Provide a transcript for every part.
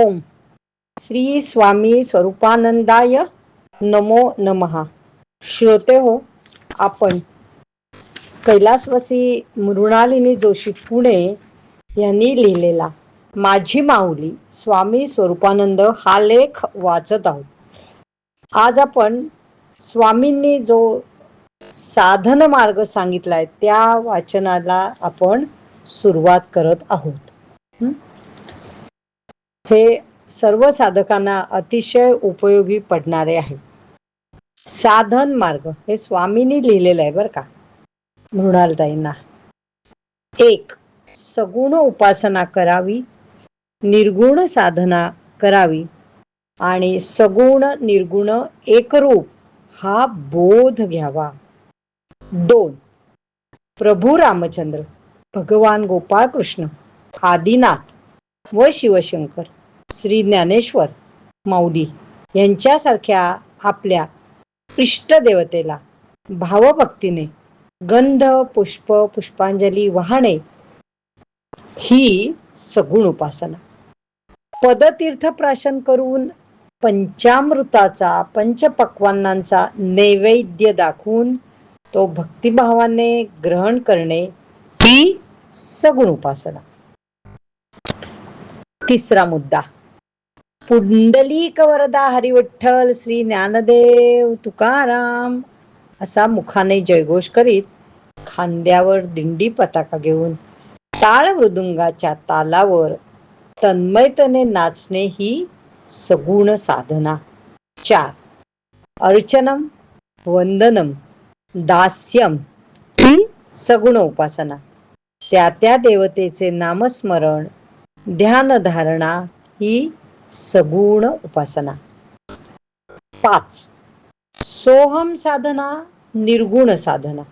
ओम. श्री स्वामी स्वरूपानंदाय नमो नमहा श्रोते हो आपण. कैलासवासी मृणालिनी जोशी पुणे यांनी लिहिलेला माझी माऊली स्वामी स्वरूपानंद हा लेख वाचत आहोत. आज आपण स्वामींनी जो साधन मार्ग सांगितलाय त्या वाचनाला आपण सुरुवात करत आहोत. हे सर्व साधकांना अतिशय उपयोगी पडणारे आहे. साधन मार्ग हे स्वामींनी लिहिलेलं आहे बरं का मृणालताईंना. एक सगुण उपासना करावी निर्गुण साधना करावी आणि सगुण निर्गुण एकरूप हा बोध घ्यावा. दोन प्रभू रामचंद्र भगवान गोपाळ कृष्ण आदिनाथ व शिवशंकर. श्री ज्ञानेश्वर माऊली यांच्यासारख्या आपल्या इष्टदेवतेला भावभक्तीने गंध पुष्प पुष्पांजली वाहणे ही सगुण उपासना. पदतीर्थ प्राशन करून पंचामृताचा पंचपक्वांनांचा नैवेद्य दाखवून तो भक्तिभावाने ग्रहण करणे ही सगुण उपासना. तिसरा मुद्दा. पुंडलिक वरदा हरिविठ्ठल श्री ज्ञानदेव तुकाराम असा मुखाने जयघोष करीत खांद्यावर दिंडी पताका घेऊन टाळ मृदुंगाच्या तालावर तन्मयतने नाचणे ही सगुण साधना. चार. अर्चनम वंदनम दास्यम ही सगुण उपासना. त्या त्या देवतेचे नामस्मरण ध्यानधारणा ही सगुण उपासना. पाच. सोहम साधना निर्गुण साधना.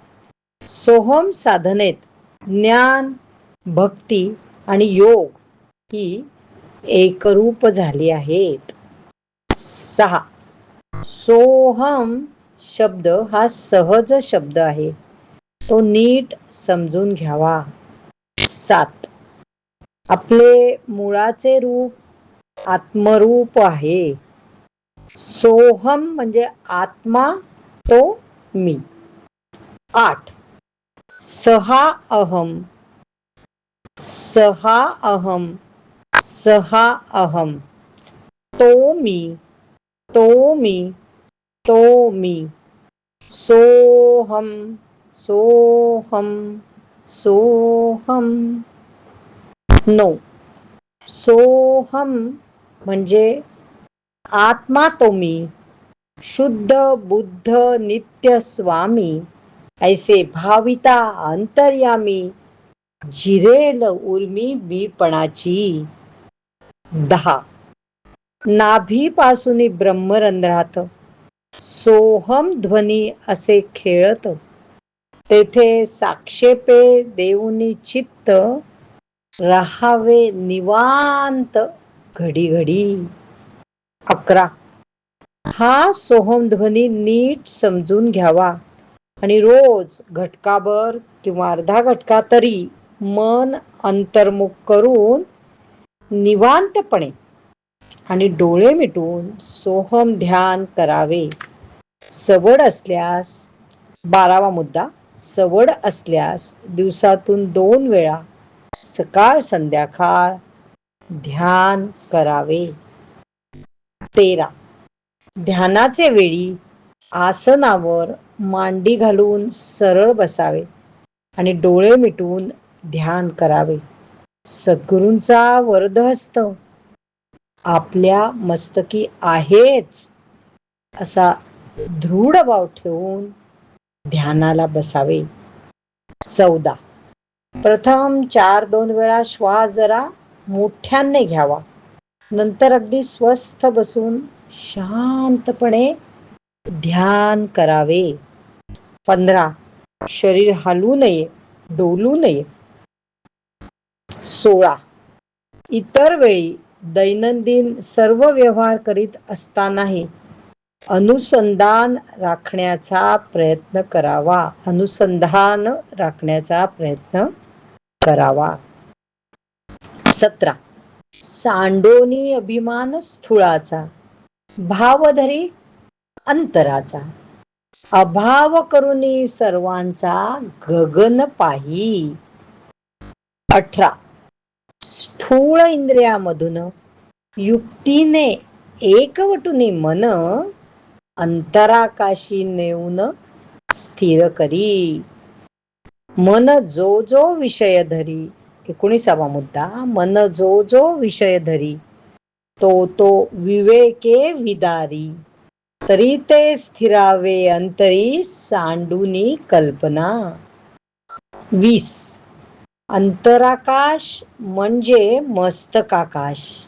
सोहम साधनेत ज्ञान भक्ती आणि योग ही एकरूप झाली आहेत. सहा. सोहम शब्द हा सहज शब्द आहे. तो नीट समजून घ्यावा. सात. आपले मुळाचे रूप आत्मरूप आहे. सोहम म्हणजे आत्मा तो मी. आठ. सहा अहम. सहा अहम. सहा अहम. तो मी. तो मी. तो मी. सोहम. सोहम. सोहम. नो सोहम म्हणजे आत्मा तो मी शुद्ध बुद्ध नित्य स्वामी ऐसे भाविता अंतर्यामी जिरेल उर्मी बीपणाची. दहा. नाभीपासून ब्रह्मरंध्रात सोहम ध्वनी असे खेळत. तेथे साक्षेपे देऊनी चित्त राहावे निवांत घडी घडी अकरा. हा सोहम ध्वनी नीट समजून घ्यावा. आणि रोज घटकाभर किंवा अर्धा घटका तरी मन अंतर्मुख करून निवांतपणे आणि डोळे मिटून सोहम ध्यान करावे. सवड असल्यास बारावा मुद्दा. सवड असल्यास दिवसातून दोन वेळा सकाळ संध्याकाळ ध्यान करावे. तेरा. ध्यानाचे वेळी आसनावर मांडी घालून सरळ बसावे आणि डोळे मिटून ध्यान करावे. सद्गुरूंचा वरदहस्त. आपल्या मस्तकी आहेच असा दृढ भाव ठेवून ध्यानाला बसावे. चौदा. प्रथम चार दोन वेळा श्वास जरा मोठ्याने घ्यावा. नंतर अगदी स्वस्थ बसून शांतपणे ध्यान करावे. पंधरा शरीर हलू नये डोलू नये. सोळा इतर वेळी दैनंदिन सर्व व्यवहार करीत असतानाही अनुसंधान राखण्याचा प्रयत्न करावा. अनुसंधान राखण्याचा प्रयत्न करावा. सतरा. सांडोनी अभिमान स्थूळाचा. भावधरी अंतराचा. अभाव करुणी सर्वांचा गगन पाही. अठरा. स्थूळ इंद्रियामधून युक्तीने एकवटुनी मन अंतराकाशी नेऊन स्थिर करी. मन जो जो विषय धरी एकोणीसावा मुद्दा मन जो जो विषय धरी तो तो विवेके विदारी. तरी ते स्थिरावे अंतरी सांडूनी कल्पना. वीस. अंतराकाश म्हणजे मस्तकाकाश.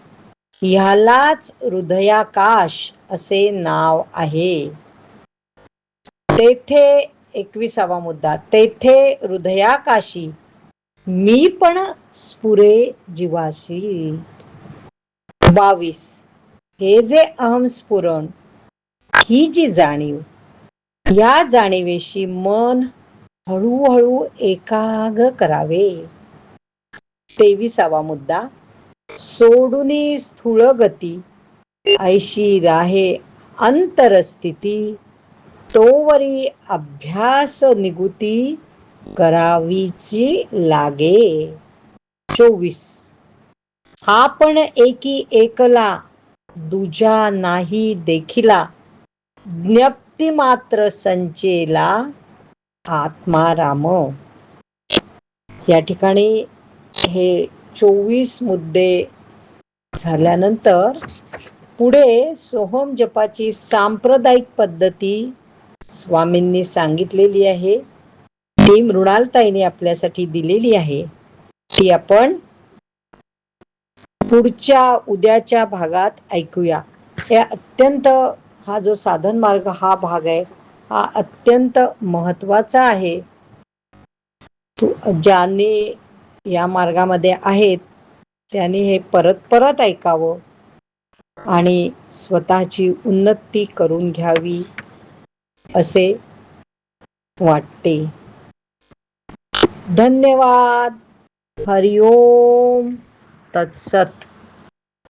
ह्यालाच हृदयाकाश असे नाव आहे. तेथे एकविसावा मुद्दा तेथे हृदयाकाशी मी पण स्फुरे जीवाशी. बावीस. हे जे अहम स्फुरण ही जी जाणीव या जाणीवेशी मन हळूहळू एकाग्र करावे. तेविसावा मुद्दा सोडूनी स्थूळ गती ऐशी राहे अंतरस्थिती तोवरी अभ्यास निगुती करावीची लागे. चोवीस. हा पण एकी एकला दुजा नाही देखिला. ज्ञप्ती मात्र संचेला आत्माराम. या ठिकाणी हे चोवीस मुद्दे झाल्यानंतर पुढे सोहम जपाची सांप्रदायिक पद्धती स्वामींनी सांगितलेली आहे. जी मृणालताईने आपल्यासाठी दिलेली आहे ती आपण पुढच्या उद्याच्या भागात ऐकूया. हे अत्यंत हा जो साधन मार्ग हा भाग आहे हा अत्यंत महत्त्वाचा आहे. ज्याने या मार्गामध्ये आहेत त्यांनी हे परत परत ऐकावं आणि स्वतःची उन्नती करून घ्यावी असे वाटते. धन्यवाद. हरिओम. तत्सत.